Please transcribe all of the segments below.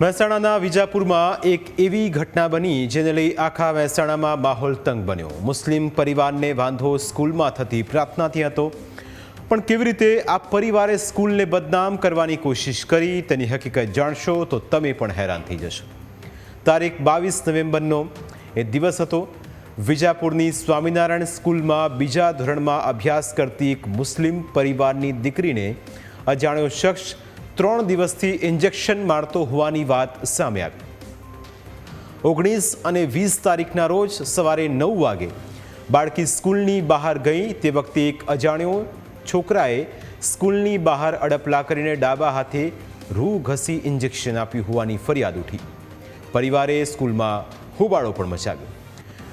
મહેસાણાના વિજાપુરમાં એક એવી ઘટના બની જેને લઈ આખા મહેસાણામાં માહોલ તંગ બન્યો. મુસ્લિમ પરિવારને વાંધો સ્કૂલમાં થતી પ્રાર્થનાથી હતો. પણ કેવી રીતે આ પરિવારે સ્કૂલને બદનામ કરવાની કોશિશ કરી તેની હકીકત જાણશો તો તમે પણ હેરાન થઈ જશો. તારીખ બાવીસ નવેમ્બરનો એ દિવસ હતો. વિજાપુરની સ્વામિનારાયણ સ્કૂલમાં બીજા ધોરણમાં અભ્યાસ કરતી એક મુસ્લિમ પરિવારની દીકરીને અજાણ્યો શખ્સ ત્રણ દિવસથી ઇન્જેક્શન મારતો હોવાની વાત સામે આવી. ઓગણીસ અને વીસ તારીખના રોજ સવારે નવ વાગે બાળકી સ્કૂલની બહાર ગઈ તે વખતે એક અજાણ્યો છોકરાએ સ્કૂલની બહાર અડપલા કરીને ડાબા હાથે રૂ ઘસી ઇન્જેક્શન આપ્યું હોવાની ફરિયાદ ઉઠી. પરિવારે સ્કૂલમાં હોબાળો પણ મચાવ્યો.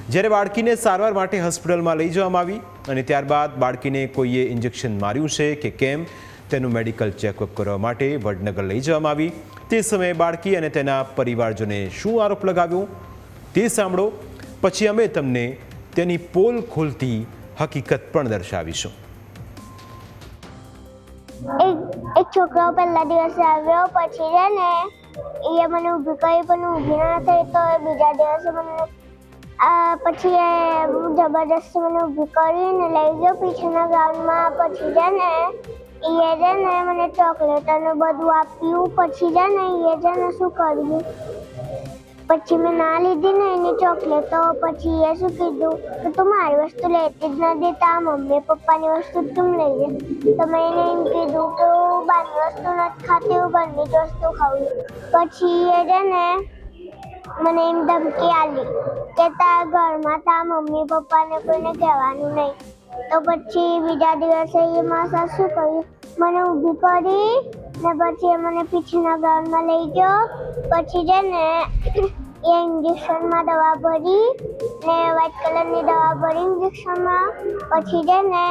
જ્યારે બાળકીને સારવાર માટે હોસ્પિટલમાં લઈ જવામાં આવી અને ત્યારબાદ બાળકીને કોઈએ ઇન્જેક્શન માર્યું છે કે કેમ તેનું મેડિકલ ચેકઅપ કરવા માટે વડનગર લઈ જવામાં આવી. તે સમયે બાળકી અને તેના પરિવારજોને શું આરોપ લગાવ્યો? તે સાંભળો. પછી અમે તમને તેની પોલ ખોલતી હકીકત પણ દર્શાવીશું. એક છોકરો પહેલા દિવસે આવ્યો, પછી છે ને, એ મને ઊભી કરી, પણ ઊભી ના થઈ, તો બીજા દિવસે મને પછી એ જબરદસ્તી મને ઊભી કરીને લઈ ગયો, પીછેના ગ્રાઉન્ડમાં. પછી છે ને એ છે ને મને ચોકલેટ અને બધું આપ્યું. પછી છે ને એ છે ને શું કર્યું? પછી મેં ના લીધી ને એની ચોકલેટ. તો પછી એ શું કીધું કે તું મારી વસ્તુ લેતી જ નથી, તા મમ્મી પપ્પાની વસ્તુ કેમ લઈ જાય તો મેં એને એમ કીધું કે હું બહારની વસ્તુ નથી ખાતી, હું ઘરની જ વસ્તુ ખાઉં પછી એ છે ને મને એમ ધમકી આલી કે તારા ઘરમાં તારા મમ્મી પપ્પાને કોઈને કહેવાનું નહીં. તો પછી બીજા દિવસે એ મારા સાસુ કહ્યું, મને ઊભી કરી ને પછી એ મને પીછેના ગ્રાઉન્ડમાં લઈ ગયો. પછી છે ને, એ ઇન્જેક્શનમાં દવા ભરી ને વ્હાઈટ કલરની દવા ભરી ઇન્જેક્શનમાં પછી છે ને,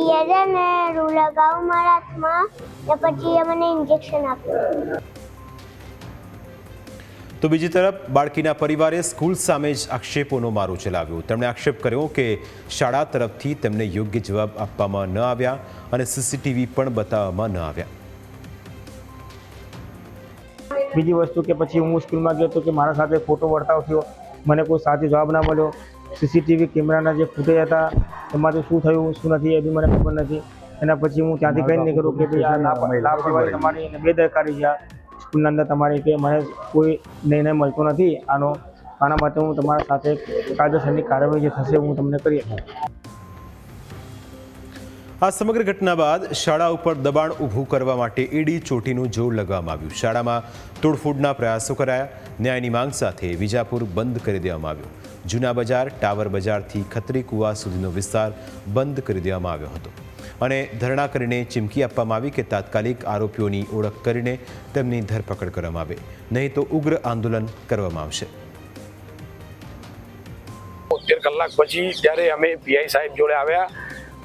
એ છે ને, રૂ લગાવ મારા હાથમાં ને પછી એ મને ઇન્જેક્શન આપ્યું. તો બીજી તરફ બાળકીના પરિવારે સ્કૂલ સામે જ આક્ષેપોનો મારો ચલાવ્યો. તેમણે આક્ષેપ કર્યો કે શાળા તરફથી તેમને યોગ્ય જવાબ આપવામાં ન આવ્યા અને સીસીટીવી પણ બતાવવામાં ન આવ્યા. બીજી વસ્તુ કે પછી હું સ્કૂલમાં ગયો તો કે મારા સાથે ફોટો વર્તાવ થયો. મને કોઈ સાચો જવાબ ના મળ્યો. સીસીટીવી કેમેરાના જે ફૂટેજ હતા એમાંથી શું થયું શું નથી એ બી મને ખબર નથી. એના પછી હું ત્યાંથી કંઈ નહીં કરું કે ભાઈ આ લાપ- લાપરવાહી તમારી બેદરકારી છે આ. સ્કૂલના અંદર તમારી કે મને કોઈ નિર્ણય મળતો નથી, આનો, આના માટે હું તમારા સાથે કાયદેસરની કાર્યવાહી જે થશે હું તમને કરી આપું. આ સમગ્ર ઘટના બાદ શાળા ઉપર દબાણ ઊભું કરવા માટે ઈડી ચોટીનું જોર લગાવવામાં આવ્યું. શાળામાં તોડફોડના પ્રયાસો કરાયા. ન્યાયની માંગ સાથે વિજાપુર બંધ કરી દેવામાં આવ્યું. જૂના બજાર, ટાવર બજારથી ખત્રી કુવા સુધીનો વિસ્તાર બંધ કરી દેવામાં આવ્યો હતો. અને ધરણા કરીને ચીમકી આપવામાં આવી કે તાત્કાલિક આરોપીઓની ઓળખ કરીને તેમની ધરપકડ કરવામાં આવે. નહીં તો ઉગ્ર આંદોલન કરવામાં આવશે. તેર કલાક પછી ત્યારે અમે પીઆઈ સાહેબ જોડે આવ્યા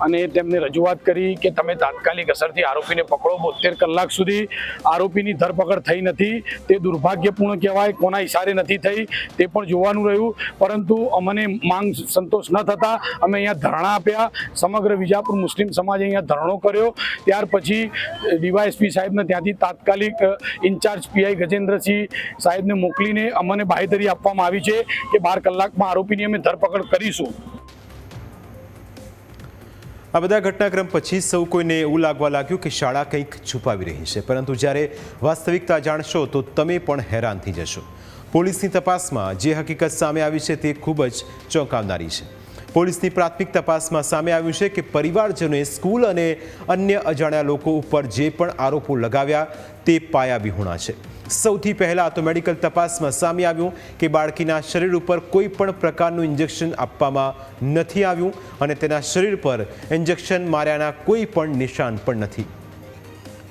અને તેમને રજૂઆત કરી કે તમે તાત્કાલિક અસરથી આરોપીને પકડો. બોતેર કલાક સુધી આરોપીની ધરપકડ થઈ નથી. તે દુર્ભાગ્યપૂર્ણ કહેવાય, કોના ઇશારે નથી થઈ, તે પણ જોવાનું રહ્યું. પરંતુ અમને માંગ સંતોષ ન થતા અમે અહીંયા ધરણા આપ્યા. સમગ્ર વિજાપુર મુસ્લિમ સમાજે અહીંયા ધરણો કર્યો. ત્યાર પછી ડીવાયએસપી સાહેબને ત્યાંથી તાત્કાલિક ઇન્ચાર્જ પીઆઈ ગજેન્દ્રસિંહ સાહેબને મોકલીને અમને બાહેધરી આપવામાં આવી છે કે બાર કલાકમાં આરોપીની અમે ધરપકડ કરીશું. આ બધા ઘટનાક્રમ પછી સૌ કોઈને એવું લાગવા લાગ્યું કે શાળા કંઈક છુપાવી રહી છે. પરંતુ જ્યારે વાસ્તવિકતા જાણશો તો તમે પણ હેરાન થઈ જશો. પોલીસની તપાસમાં જે હકીકત સામે આવી છે તે ખૂબ જ ચોંકાવનારી છે. પોલીસની પ્રાથમિક તપાસમાં સામે આવ્યું છે કે પરિવારજનોએ સ્કૂલ અને અન્ય અજાણ્યા લોકો ઉપર જે પણ આરોપો લગાવ્યા તે પાયા વિહોણા છે. સૌથી પહેલાં તો મેડિકલ તપાસમાં સામે આવ્યું કે બાળકીના શરીર ઉપર કોઈ પણ પ્રકારનું ઇન્જેક્શન આપવામાં નથી આવ્યું અને તેના શરીર પર ઇન્જેક્શન માર્યાના કોઈ પણ નિશાન પણ નથી.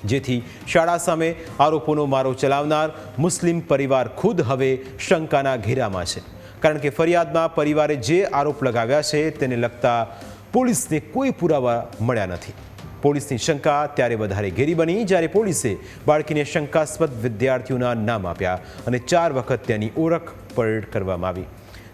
જેથી શાળા સામે આરોપોનો મારો ચલાવનાર મુસ્લિમ પરિવાર ખુદ હવે શંકાના ઘેરામાં છે. કારણ કે ફરિયાદમાં પરિવારે જે આરોપ લગાવ્યા છે તેને લગતા પોલીસને કોઈ પુરાવા મળ્યા નથી. પોલીસની શંકા ત્યારે વધારે ઘેરી બની જ્યારે પોલીસે બાળકીને શંકાસ્પદ વિદ્યાર્થીઓના નામ આપ્યા અને ચાર વખત તેની ઓળખ પરેડ કરવામાં આવી.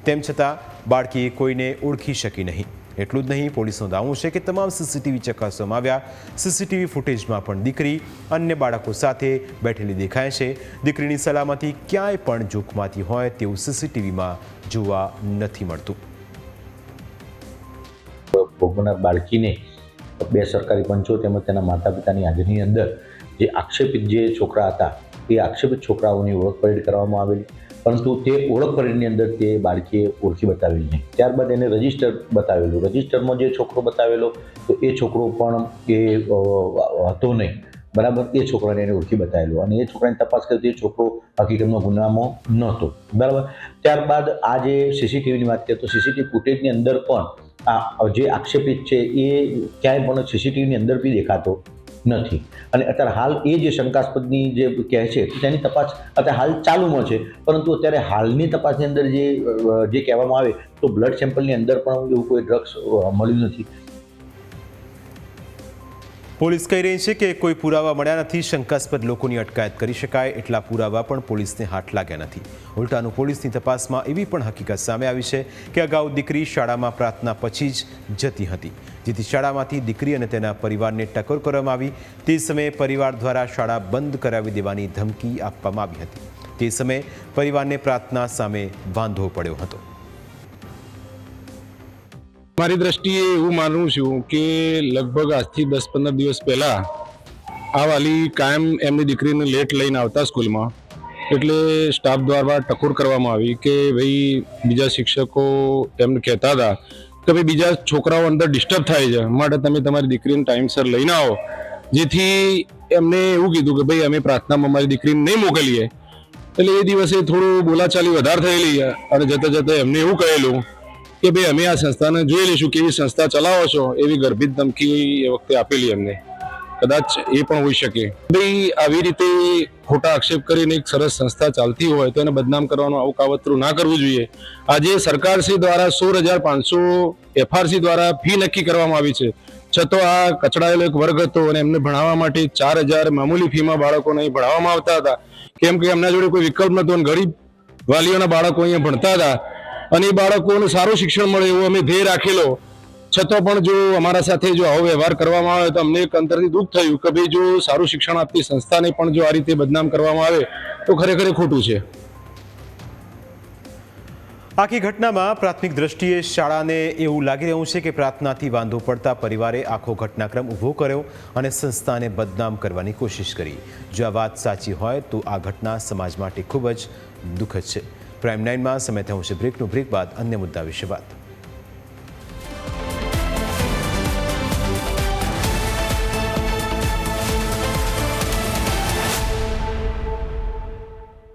તેમ છતાં બાળકી કોઈને ઓળખી શકી નહીં. એટલું જ નહીં, પોલીસનો દાવો છે કે તમામ સીસીટીવી ચકાસવામાં આવ્યા. સીસીટીવી ફૂટેજમાં પણ દીકરી, અન્ય બાળકો સાથે બેઠેલી દેખાય છે. દીકરીની સલામતી ક્યાંય પણ જોખમાતી હોય તેવું સીસીટીવીમાં જોવા નથી મળતું. ભોગવનાર બાળકીને બે સરકારી પંચો તેમજ તેના માતા પિતાની હાજરીની અંદર જે આક્ષેપિત જે છોકરા હતા, એ આક્ષેપિત છોકરાઓની ઓળખ પરેડ કરવામાં આવેલી. પરંતુ તે ઓળખ પરેડની અંદર તે બાળકીએ ઓળખી બતાવેલી નહીં. ત્યારબાદ એને રજિસ્ટર બતાવેલું. રજિસ્ટરમાં જે છોકરો બતાવેલો, તો એ છોકરો પણ એ હતો નહીં. બરાબર? એ છોકરાને એને ઓળખી બતાવેલો. અને એ છોકરાની તપાસ કરતી એ છોકરો હકીકતમાં ગુનામાં નહોતો. બરાબર? ત્યારબાદ આ જે સીસીટીવીની વાત કરીએ, તો સીસીટીવી ફૂટેજની અંદર પણ આ જે આક્ષેપિત છે, એ ક્યાંય પણ સીસીટીવીની અંદર બી દેખાતો નથી. અને અત્યારે હાલ એ જે શંકાસ્પદની જે કહે છે, તેની તપાસ અત્યારે હાલ ચાલુમાં છે. પરંતુ અત્યારે હાલની તપાસની અંદર જે જે કહેવામાં આવે તો બ્લડ સેમ્પલની અંદર પણ એવું કોઈ ડ્રગ્સ મળ્યું નથી. પોલીસ કહી રહી છે કે કોઈ પુરાવા મળ્યા નથી, શંકાસ્પદ લોકોની અટકાયત કરી શકાય, એટલા પુરાવા પણ પોલીસને હાથ લાગ્યા નથી. ઉલટાનું પોલીસની તપાસમાં એવી પણ હકીકત સામે આવી છે કે અગાઉ દીકરી શાળામાં પ્રાર્થના પછી જ જતી હતી, જેથી શાળામાંથી દીકરી અને તેના પરિવારને ટકોર કરવામાં આવી. તે સમયે પરિવાર દ્વારા શાળા બંધ કરાવી દેવાની ધમકી આપવામાં આવી હતી. તે સમયે પરિવારને પ્રાર્થના સામે વાંધો પડ્યો હતો. મારી દ્રષ્ટિએ એવું માનું છું કે લગભગ આજથી દસ પંદર દિવસ પહેલાં આ વાલી કાયમ એમની દીકરીને લેટ લઈને આવતા સ્કૂલમાં. એટલે સ્ટાફ દ્વારા ટકોર કરવામાં આવી કે ભાઈ બીજા શિક્ષકો એમને કહેતા હતા કે ભાઈ બીજા છોકરાઓ અંદર ડિસ્ટર્બ થાય છે, માટે તમે તમારી દીકરીને ટાઈમસર લઈને આવો. જેથી એમને એવું કીધું કે ભાઈ અમે પ્રાર્થનામાં મારી દીકરીને નહીં મોકલીએ. એટલે એ દિવસે થોડું બોલાચાલી વધારે થયેલી અને જતાં જતાં એમને એવું કહેલું કે ભાઈ અમે આ સંસ્થાને જોઈ લઈશું કેવી સંસ્થા ચલાવો છો, એવી ગર્ભિત ધમકી એ વખતે આપેલી એમને. કદાચ એ પણ હોઈ શકે. ભાઈ, આવી રીતે ખોટા આક્ષેપ કરીને એક સરસ સંસ્થા ચાલતી હોય તો એને બદનામ કરવાનું આવું કાવતરું ના કરવું જોઈએ. આજે સરકારશ્રી દ્વારા સોળ હજાર પાંચસો એફઆરસી દ્વારા ફી નક્કી કરવામાં આવી છે. છતાં આ કચડાયેલો એક વર્ગ હતો અને એમને ભણાવવા માટે ચાર હજાર મામૂલી ફીમાં બાળકોને અહીં ભણાવવામાં આવતા હતા. કેમ કે એમના જોડે કોઈ વિકલ્પ નહોતો ગરીબ વાલીઓના બાળકો અહીંયા ભણતા હતા. અને એ બાળકોને સારું શિક્ષણ મળે એવો અમે ધ્યેય રાખેલો. છતાં પણ જો અમારા સાથે જો આવો વ્યવહાર કરવામાં આવે તો અમને એક અંતરથી દુઃખ થયું કે ભાઈ જો સારું શિક્ષણ આપતી સંસ્થાને પણ જો આ રીતે બદનામ કરવામાં આવે તો ખરેખર ખોટું છે. આખી ઘટનામાં પ્રાથમિક દ્રષ્ટિએ શાળાને એવું લાગી રહ્યું છે કે પ્રાર્થનાથી વાંધો પડતા પરિવારે આખો ઘટનાક્રમ ઊભો કર્યો અને સંસ્થાને બદનામ કરવાની કોશિશ કરી. જો આ વાત સાચી હોય તો આ ઘટના સમાજ માટે ખૂબ જ દુઃખદ છે. પ્રાઇમ નાઇનમાં સમય થયું છે. બ્રેકનું બ્રેક બાદ અન્ય મુદ્દા વિશે વાત.